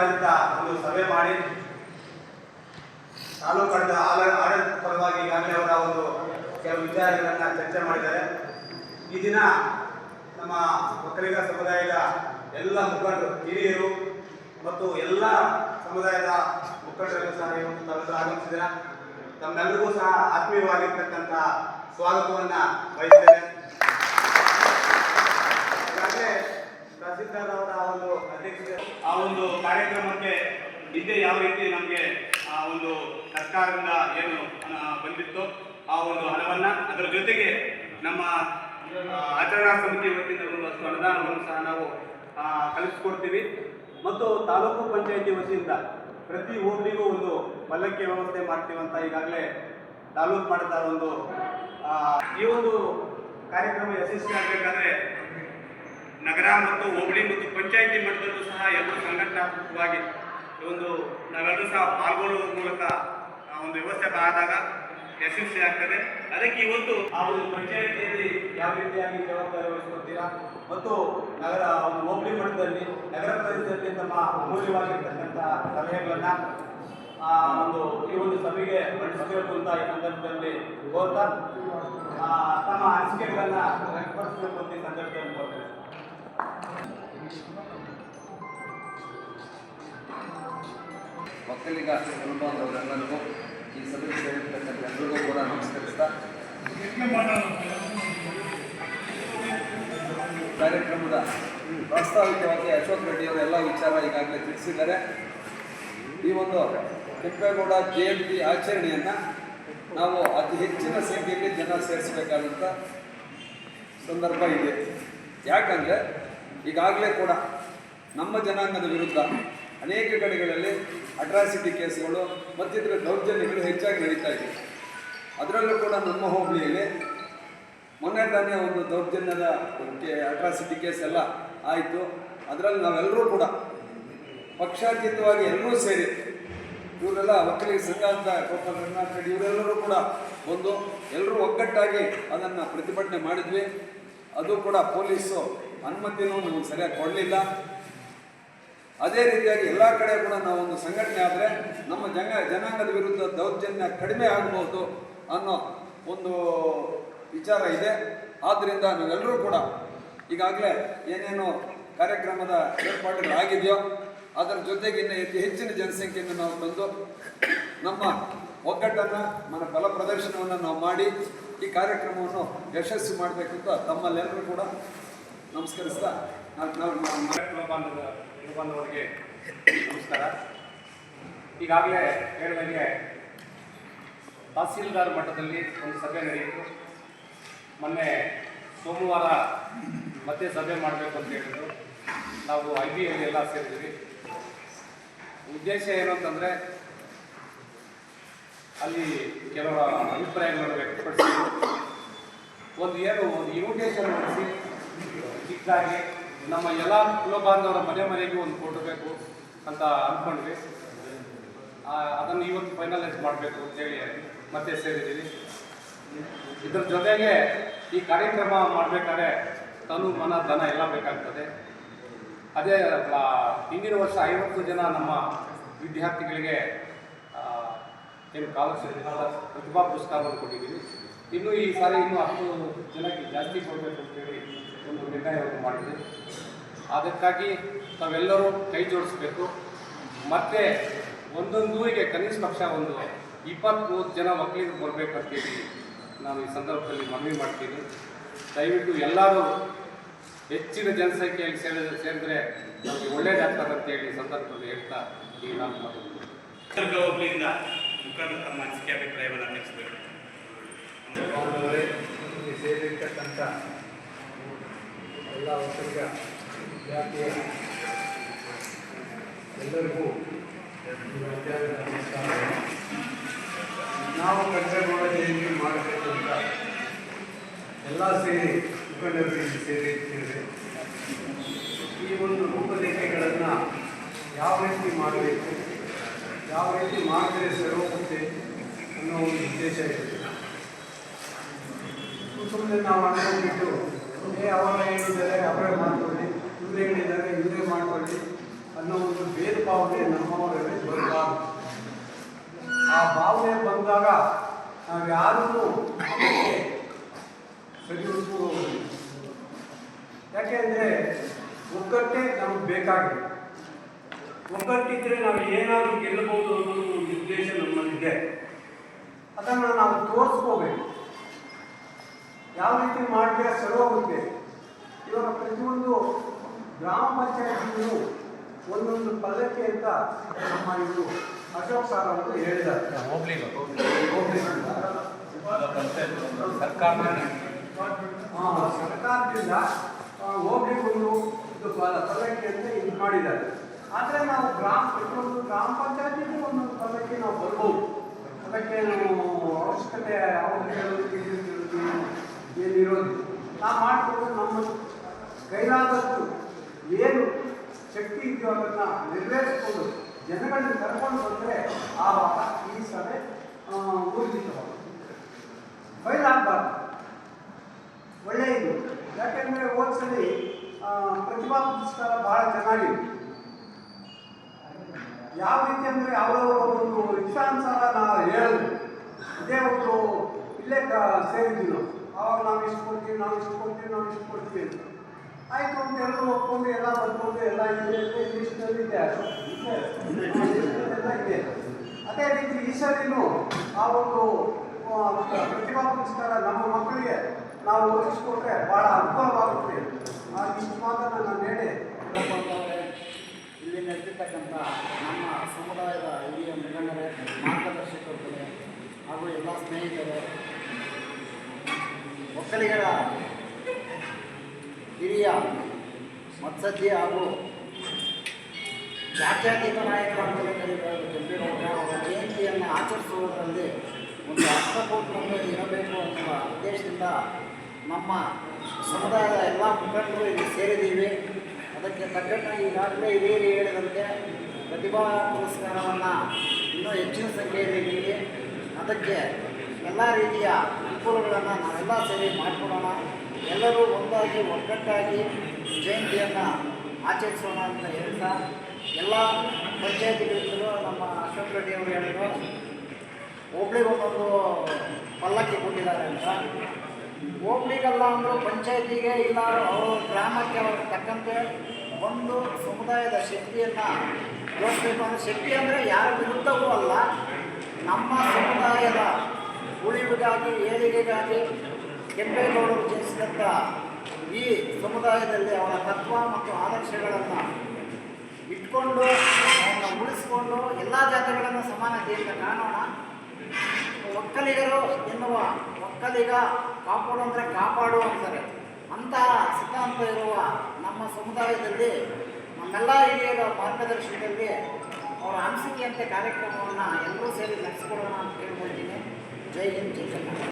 ತಾಲೂಕಾಡಳಿತ ಒಂದು ಸಭೆ ಮಾಡಿ ಆಲ- ಆಡಳಿತ ಪರವಾಗಿ ಈಗಾಗಲೇ ಅವರ ಒಂದು ಕೆಲವು ವಿಚಾರಗಳನ್ನು ಚರ್ಚೆ ಮಾಡಿದ್ದಾರೆ. ಈ ದಿನ ನಮ್ಮ ಒಕ್ಕಲಿಗ ಸಮುದಾಯದ ಎಲ್ಲ ಮುಖಂಡರು, ಹಿರಿಯರು ಮತ್ತು ಎಲ್ಲ ಸಮುದಾಯದ ಮುಖಂಡರಿಗೂ ಸಹ ಇವತ್ತು ಆಗಮಿಸಿದ ತಮ್ಮೆಲ್ಲರಿಗೂ ಸಹ ಆತ್ಮೀಯವಾಗಿರ್ತಕ್ಕಂಥ ಸ್ವಾಗತವನ್ನು ಬಯಸ್ತೇನೆ ಈಗಾಗಲೇ ಒಂದು ಆ ಒಂದು ಕಾರ್ಯಕ್ರಮಕ್ಕೆ ಹಿಂದೆ ಯಾವ ರೀತಿ ನಮಗೆ ಆ ಒಂದು ಸರ್ಕಾರದಿಂದ ಏನು ಬಂದಿತ್ತು ಆ ಒಂದು ಹಣವನ್ನ ಅದರ ಜೊತೆಗೆ ನಮ್ಮ ಆಚರಣಾ ಸಮಿತಿ ವತಿಯಿಂದ ಬರುವಷ್ಟು ಅನುದಾನವನ್ನು ಸಹ ನಾವು ಕಲಿಸ್ಕೊಡ್ತೀವಿ. ಮತ್ತು ತಾಲೂಕು ಪಂಚಾಯಿತಿ ವತಿಯಿಂದ ಪ್ರತಿ ಹೋಬಳಿಗೂ ಒಂದು ಪಲ್ಲಕ್ಕಿ ವ್ಯವಸ್ಥೆ ಮಾಡ್ತೀವಿ ಅಂತ ಈಗಾಗಲೇ ತಾಲೂಕು ಮಾಡಿದ ಒಂದು ಈ ಒಂದು ಕಾರ್ಯಕ್ರಮ ಯಶಸ್ವಿ ಆಗಬೇಕಾದ್ರೆ ನಗರ ಮತ್ತು ಹೋಬಳಿ ಮತ್ತು ಪಂಚಾಯಿತಿ ಮಟ್ಟದಲ್ಲೂ ಸಹ ಎಲ್ಲ ಸಂಘಟನಾತ್ಮಕವಾಗಿ ಒಂದು ನಾವೆಲ್ಲರೂ ಸಹ ಪಾಲ್ಗೊಳ್ಳುವ ಮೂಲಕ ಒಂದು ವ್ಯವಸ್ಥೆ ಆದಾಗ ಯಶಸ್ವಿ ಆಗ್ತದೆ. ಅದಕ್ಕೆ ಇವತ್ತು ಆ ಒಂದು ಪಂಚಾಯಿತಿಯಲ್ಲಿ ಯಾವ ರೀತಿಯಾಗಿ ಜವಾಬ್ದಾರಿ ವಹಿಸ್ಕೊಳ್ತೀರಾ? ಮತ್ತು ನಗರ ಒಂದು ಹೋಬಳಿ ಮಟ್ಟದಲ್ಲಿ, ನಗರ ಪ್ರದೇಶದಲ್ಲಿ ತಮ್ಮ ಅಮೂಲ್ಯವಾಗಿರ್ತಕ್ಕಂಥ ಸಲಹೆಗಳನ್ನ ಆ ಒಂದು ಈ ಒಂದು ಸಭೆಗೆ ಮಂಡಿಸಬೇಕು ಅಂತ ಈ ಸಂದರ್ಭದಲ್ಲಿ ಕೋರ್ತಾ ತಮ್ಮ ಅನಿಸಿಕೆಗಳನ್ನ ವ್ಯಕ್ತಪಡಿಸಬೇಕು ಅಂತ ಈ ಸಂದರ್ಭದಲ್ಲಿ ಕೋರ್ತೇನೆ ಒಕ್ಕಲಿಗ ಕುಟುಂಬದವರೆಲ್ಲರಿಗೂ ಈ ಸಭೆ ಸೇರಿರ್ತಕ್ಕಂಥ ಎಲ್ಲರಿಗೂ ಕೂಡ ನಮಸ್ಕರಿಸ್ತಾ ಕಾರ್ಯಕ್ರಮದ ಪ್ರಾಸ್ತಾವಿಕವಾಗಿ ಅಶೋಕ್ ರೆಡ್ಡಿಯವರು ಎಲ್ಲ ವಿಚಾರ ಈಗಾಗಲೇ ತಿಳಿಸಿದ್ದಾರೆ. ಈ ಒಂದು ಕೆಂಪೇಗೌಡ ಜಯಂತಿ ಆಚರಣೆಯನ್ನು ನಾವು ಅತಿ ಹೆಚ್ಚಿನ ಸಂಖ್ಯೆಯಲ್ಲಿ ಜನ ಸೇರಿಸಬೇಕಾದಂಥ ಸಂದರ್ಭ ಇದೆ. ಯಾಕಂದರೆ ಈಗಾಗಲೇ ಕೂಡ ನಮ್ಮ ಜನಾಂಗದ ವಿರುದ್ಧ ಅನೇಕ ಕಡೆಗಳಲ್ಲಿ ಅಟ್ರಾಸಿಟಿ ಕೇಸ್ಗಳು ಮತ್ತಿತರ ದೌರ್ಜನ್ಯಗಳು ಹೆಚ್ಚಾಗಿ ನಡೀತಾ ಇದೆ. ಅದರಲ್ಲೂ ಕೂಡ ನಮ್ಮ ಹೋಬಳಿಯಲ್ಲಿ ಮೊನ್ನೆ ತಾನೇ ಒಂದು ದೌರ್ಜನ್ಯದ ಅಟ್ರಾಸಿಟಿ ಕೇಸ್ ಎಲ್ಲ ಆಯಿತು. ಅದರಲ್ಲಿ ನಾವೆಲ್ಲರೂ ಕೂಡ ಪಕ್ಷಾತೀತವಾಗಿ ಎಲ್ಲರೂ ಸೇರಿ ಇವರೆಲ್ಲ ಒಕ್ಕಲಿಗ ಸಂಘ ಅಂತ ಗೋಪಾಲ್ ಕರ್ನಾಟಕ ಇವರೆಲ್ಲರೂ ಕೂಡ ಒಂದು ಎಲ್ಲರೂ ಒಗ್ಗಟ್ಟಾಗಿ ಅದನ್ನು ಪ್ರತಿಭಟನೆ ಮಾಡಿದ್ವಿ. ಅದು ಕೂಡ ಪೊಲೀಸು ಅನುಮತಿನೂ ನಮಗೆ ಸರಿಯಾಗಿ ಕೊಡಲಿಲ್ಲ. ಅದೇ ರೀತಿಯಾಗಿ ಎಲ್ಲ ಕಡೆ ಕೂಡ ನಾವು ಒಂದು ಸಂಘಟನೆ ಆದರೆ ನಮ್ಮ ಜನ, ಜನಾಂಗದ ವಿರುದ್ಧ ದೌರ್ಜನ್ಯ ಕಡಿಮೆ ಆಗಬಹುದು ಅನ್ನೋ ಒಂದು ವಿಚಾರ ಇದೆ. ಆದ್ದರಿಂದ ನಾವೆಲ್ಲರೂ ಕೂಡ ಈಗಾಗಲೇ ಏನೇನು ಕಾರ್ಯಕ್ರಮದ ಏರ್ಪಾಡುಗಳು ಆಗಿದೆಯೋ ಅದರ ಜೊತೆಗೆ ಹೆಚ್ಚಿನ ಜನಸಂಖ್ಯೆಯನ್ನು ನಾವು ತಂದು ನಮ್ಮ ಒಗ್ಗಟ್ಟನ್ನು, ನಮ್ಮ ಬಲ ಪ್ರದರ್ಶನವನ್ನು ನಾವು ಮಾಡಿ ಈ ಕಾರ್ಯಕ್ರಮವನ್ನು ಯಶಸ್ವಿ ಮಾಡಬೇಕಂತ ತಮ್ಮಲ್ಲೆಲ್ಲರೂ ಕೂಡ ನಮಸ್ಕರಿಸ್ತಾ ನಾವು ನಾವು ನಾವು ಬಾಂಧವ ಬಾಂಧವರಿಗೆ ನಮಸ್ಕಾರ ಈಗಾಗಲೇ ಹೇಳಿದಂಗೆ ತಹಸೀಲ್ದಾರ್ ಮಟ್ಟದಲ್ಲಿ ಒಂದು ಸಭೆ ನಡೆಯಿತು ಮೊನ್ನೆ ಸೋಮವಾರ ಮತ್ತೆ ಸಭೆ ಮಾಡಬೇಕು ಅಂತ ಹೇಳಿದ್ರು ನಾವು ಐ ಬಿ ಎಲ್ಲ ಸೇರಿದ್ವಿ ಉದ್ದೇಶ ಏನು ಅಂತಂದರೆ ಅಲ್ಲಿ ಕೆಲವರ ಅಭಿಪ್ರಾಯಗಳನ್ನು ವ್ಯಕ್ತಪಡಿಸಿ ಒಂದು ಏನು ಒಂದು ಇನ್ವಿಟೇಷನ್ ಮಾಡಿಸಿ ಚಿಕ್ಕದಾಗಿ ನಮ್ಮ ಎಲ್ಲ ಕುಲ ಬಾಂಧವರ ಮನೆ ಮನೆಗೂ ಒಂದು ಫೋಟೋ ಬೇಕು ಅಂತ ಅಂದ್ಕೊಂಡ್ವಿ ಅದನ್ನು ಇವತ್ತು ಫೈನಲೈಸ್ ಮಾಡಬೇಕು ಅಂತೇಳಿ ಮತ್ತೆ ಸೇರಿದ್ದೀವಿ. ಇದ್ರ ಜೊತೆಗೆ ಈ ಕಾರ್ಯಕ್ರಮ ಮಾಡಬೇಕಾದ್ರೆ ತನು, ಮನ, ಧನ ಎಲ್ಲ ಬೇಕಾಗ್ತದೆ. ಅದೇ ಹಿಂದಿನ ವರ್ಷ ಐವತ್ತು ಜನ ನಮ್ಮ ವಿದ್ಯಾರ್ಥಿಗಳಿಗೆ ಏನು ಕಾಲೇಜ್ ಪ್ರತಿಭಾ ಪುರಸ್ಕಾರವನ್ನು ಕೊಟ್ಟಿದ್ದೀವಿ. ಇನ್ನು ಈ ಸಾರಿ ಇನ್ನೂ ಹತ್ತು ಜನಕ್ಕೆ ಜಾಸ್ತಿ ಕೊಡಬೇಕು ಅಂತೇಳಿ ಒಂದು ನಿರ್ಣಯವನ್ನು ಮಾಡಿದೆ. ಅದಕ್ಕಾಗಿ ತಾವೆಲ್ಲರೂ ಕೈ ಜೋಡಿಸ್ಬೇಕು. ಮತ್ತು ಒಂದೊಂದು ಊರಿಗೆ ಕನಿಷ್ಠ ಪಕ್ಷ ಒಂದು ಇಪ್ಪತ್ತ್ಮೂರು ಜನ ಮಕ್ಕಳಿಗೆ ಬರಬೇಕಂತೇಳಿ ನಾನು ಈ ಸಂದರ್ಭದಲ್ಲಿ ಮನವಿ ಮಾಡ್ತೀನಿ. ದಯವಿಟ್ಟು ಎಲ್ಲರೂ ಹೆಚ್ಚಿನ ಜನಸಂಖ್ಯೆಯಲ್ಲಿ ಸೇರಿದ ಸೇರಿದ್ರೆ ನಮಗೆ ಒಳ್ಳೇದಾಗ್ತದೆ ಅಂತ ಹೇಳಿ ಸಂದರ್ಭದಲ್ಲಿ ಹೇಳ್ತಾ ಈ ನಾನು ಮಾತಾಡ್ತೀನಿ ತಮ್ಮ ಅನಿಸಿಕೆ ಅಭಿಪ್ರಾಯವನ್ನು ಸೇರಿರ್ತಕ್ಕಂಥ ಎಲ್ಲ ಒಕ್ಕಲಿಗ ಜಾತಿಯ ಎಲ್ಲರಿಗೂ. ನಾವು ಕಟ್ಟೆಗೋಡ ಜಯಂತಿ ಮಾಡಬೇಕು ಅಂತ ಎಲ್ಲ ಸೇರಿ ಮುಖಂಡರು ಸೇರಿ ಈ ಒಂದು ರೂಪರೇಖೆಗಳನ್ನು ಯಾವ ರೀತಿ ಮಾಡಬೇಕು, ಯಾವ ರೀತಿ ಮಾಡಿದರೆ ಸರೋಗುತ್ತೆ ಅನ್ನೋ ಒಂದು ಉದ್ದೇಶ ಇದೆ ಸುಮ್ಮನೆ ನಾವು ಅನ್ಕೊಂಡ್ಬಿಟ್ಟು ಅವರ ಹೇಳಿದ್ದಾರೆ, ಅವರೇ ಮಾಡ್ಕೊಳ್ಳಿ ಇವರೇ ಹೇಳಿದ್ದಾರೆ, ಇವರೇ ಮಾಡ್ಕೊಳ್ಳಿ ಅನ್ನೋ ಒಂದು ಭೇದ ಭಾವನೆ ನಮ್ಮವರಲ್ಲಿ ಬರಬಾರದು ಆ ಭಾವನೆ ಬಂದಾಗ ನಾವು ಅದಕ್ಕೆ ಸರಿ. ಯಾಕೆಂದರೆ ಒಗ್ಗಟ್ಟೆ ನಮಗೆ ಬೇಕಾಗಿದೆ. ಒಗ್ಗಟ್ಟಿದ್ರೆ ನಾವು ಏನಾದರೂ ಗೆಲ್ಲಬಹುದು ಅನ್ನೋದು ಒಂದು ಉದ್ದೇಶ ನಮ್ಮಲ್ಲಿದೆ. ಅದನ್ನು ನಾವು ತೋರಿಸ್ಕೋಬೇಕು. ಯಾವ ರೀತಿ ಮಾಡಿದ್ರೆ ಸರಿ ಹೋಗುತ್ತೆ ಇವಾಗ ಪ್ರತಿಯೊಂದು ಗ್ರಾಮ ಪಂಚಾಯತಿಯು ಒಂದೊಂದು ಪಲ್ಲಕ್ಕೆ ಅಂತ ನಮ್ಮ ಇವರು ಅಶೋಕ್ ಸರ್ ಅವರು ಹೇಳಿದ್ದಾರೆ. ಹೋಗ್ಲಿ ಸರ್ಕಾರದಿಂದ ಹೋಗ್ಲಿಗೊಂದು ಇದು ಪದಕ್ಕೆ ಅಂತ ಇದು ಮಾಡಿದ್ದಾರೆ. ಆದರೆ ನಾವು ಗ್ರಾಮ ಪ್ರತಿಯೊಂದು ಗ್ರಾಮ ಪಂಚಾಯತಿಗೂ ಒಂದೊಂದು ಪದಕ್ಕೆ ನಾವು ಬರ್ಬೋದು. ಅದಕ್ಕೆ ನಾವು ಅವಶ್ಯಕತೆ ಅವರು ಹೇಳೋದು ಇದು ಕೇಳೋದಕ್ಕೆ ಏನಿರೋದು ನಾವು ಮಾಡಿಕೊಂಡು, ನಮ್ಮ ಕೈಲಾದಷ್ಟು ಏನು ಶಕ್ತಿ ಇದೆಯೋ ಅದನ್ನು ನೆರವೇರಿಸ್ಕೊಂಡು ಜನಗಳನ್ನ ಕರ್ಕೊಂಡು ಬಂದರೆ ಆವಾಗ ಈ ಸಭೆ ಊರ್ಜಿತವಾಗುತ್ತೆ. ಬಯಲಾಗಬಾರ್ದು ಒಳ್ಳೆಯದು ಯಾಕೆಂದರೆ ಓದಿಸಲಿ ಪ್ರತಿಭಾ ಪುರಸ್ಕಾರ ಭಾಳ ಚೆನ್ನಾಗಿದೆ. ಯಾವ ರೀತಿ ಅಂದರೆ ಅವರವರ ಒಂದು ಇಷ್ಟಾನುಸಾರ ನಾವು ಹೇಳೋದು. ಅದೇ ಒಂದು ಇಲ್ಲೇ ಸೇರಿದ್ವಿ ನಾವು. ಆವಾಗ ನಾವು ಇಷ್ಟು ಕೊಡ್ತೀವಿ ನಾವು ಇಷ್ಟು ಕೊಡ್ತೀವಿ ನಾವು ಇಷ್ಟು ಕೊಡ್ತೀವಿ ಅಂತ. ಆಯಿತು ಅಂತ ಎಲ್ಲರೂ ಒಪ್ಕೊಂಡು ಎಲ್ಲ ಬರ್ಕೊಂಡು ಎಲ್ಲ ಇದೆ ಲಿಸ್ಟಲ್ಲಿ ಇದೆ ಇದೆ. ಎಲ್ಲ ಇದೆ. ಅದೇ ರೀತಿ ಈ ಸರಿನೂ ಆ ಒಂದು ಪ್ರತಿಭಾ ಪುರಸ್ಕಾರ ನಮ್ಮ ಮಕ್ಕಳಿಗೆ ನಾವು ಒದಗಿಸ್ಕೊಟ್ರೆ ಭಾಳ ಅನುಕೂಲವಾಗುತ್ತೆ. ಆ ಇಷ್ಟು ಮಾತನ್ನು ನಾನು ಹೇಳಿ. ಇಲ್ಲಿ ನಡೆದಿರ್ತಕ್ಕಂಥ ನಮ್ಮ ಸಮುದಾಯದ ಹಿರಿಯ ಮುಖಂಡರೇ ಮಾರ್ಗದರ್ಶಕರುಗಳೇ ಹಾಗೂ ಎಲ್ಲ ಸ್ನೇಹಿತರೆ ಒಕ್ಕಲಿಗರ ಹಿರಿಯ ಮತ್ಸದ್ಯ ಹಾಗೂ ಜಾತ್ಯತೀತ ನಾಯಕರ ಕರೆಯುವ ಕೆಂಪೇಗೌಡರ ಅವರ ಜಯಂತಿಯನ್ನು ಆಚರಿಸುವುದರಲ್ಲಿ ಒಂದು ಅರ್ಥಪೂರ್ಣವನ್ನು ಇರಬೇಕು ಅನ್ನುವ ಉದ್ದೇಶದಿಂದ ನಮ್ಮ ಸಮುದಾಯದ ಎಲ್ಲ ಮುಖಂಡರು ಇಲ್ಲಿ ಸೇರಿದ್ದೀವಿ. ಅದಕ್ಕೆ ತಕ್ಕಂತೆ ಈಗಾಗಲೇ ಹಿರಿಯರು ಹೇಳಿದಂತೆ ಪ್ರತಿಭಾ ಪುರಸ್ಕಾರವನ್ನು ಇನ್ನೂ ಹೆಚ್ಚಿನ ಸಂಖ್ಯೆಯಲ್ಲಿ ನೀಡಿ, ಅದಕ್ಕೆ ಎಲ್ಲ ರೀತಿಯ ಅನುಕೂಲಗಳನ್ನು ನಾವೆಲ್ಲ ಸೇರಿ ಮಾಡಿಕೊಡೋಣ. ಎಲ್ಲರೂ ಒಂದಾಗಿ, ಒಗ್ಗಟ್ಟಾಗಿ ಜಯಂತಿಯನ್ನು ಆಚರಿಸೋಣ ಅಂತ ಹೇಳ್ತಾ ಎಲ್ಲ ಪಂಚಾಯತಿಗಳಿಂದಲೂ ನಮ್ಮ ಅಶೋಕ್ ರೆಡ್ಡಿ ಅವರು ಹೇಳಿದ್ರು. ಒಬ್ಳಿಗೆ ಒಂದೊಂದು ಪಲ್ಲಕ್ಕಿ ಕೊಟ್ಟಿದ್ದಾರೆ ಅಂತ. ಒಬ್ಳಿಗಲ್ಲ ಅಂದರೂ ಪಂಚಾಯತಿಗೆ ಇಲ್ಲ ಅವರು ಗ್ರಾಮಕ್ಕೆ ಅವ್ರಿಗೆ ತಕ್ಕಂತೆ ಒಂದು ಸಮುದಾಯದ ಶಕ್ತಿಯನ್ನು ತೋರಿಸ್ಬೇಕು ಅಂದರೆ ಶಕ್ತಿ ಅಂದರೆ ಯಾರ ವಿರುದ್ಧವೂ ಅಲ್ಲ, ನಮ್ಮ ಸಮುದಾಯದ ಉಳಿವಿಗಾಗಿ ಏಳಿಗೆಗಾಗಿ ಕೆಂಪೇಗೌಡರು ಜನಿಸಿದಂಥ ಈ ಸಮುದಾಯದಲ್ಲಿ ಅವರ ತತ್ವ ಮತ್ತು ಆದರ್ಶಗಳನ್ನು ಇಟ್ಕೊಂಡು, ಅವನ್ನ ಉಳಿಸಿಕೊಂಡು ಎಲ್ಲ ಜಾತಿಗಳನ್ನು ಸಮಾನತೆಯಿಂದ ಕಾಣೋಣ. ಒಕ್ಕಲಿಗರು ಎನ್ನುವ ಒಕ್ಕಲಿಗ ಕಾಪಾಡು ಅಂದರೆ ಕಾಪಾಡು ಅಂತಾರೆ. ಅಂತಹ ಸಿದ್ಧಾಂತ ಇರುವ ನಮ್ಮ ಸಮುದಾಯದಲ್ಲಿ, ನಮ್ಮೆಲ್ಲ ಹಿರಿಯರ ಮಾರ್ಗದರ್ಶನದಲ್ಲಿ ಅವರ ಅನಿಸಿಕೆಯಂತೆ ಕಾರ್ಯಕ್ರಮವನ್ನು ಎಲ್ಲರೂ ಸೇರಿ ನಡೆಸಿಕೊಡೋಣ ಅಂತ ಕೇಳ್ಕೊಳ್ತೀನಿ ಜೈ ಹಿಂದ್ ಜೈ ಕರ್ನಾಟಕ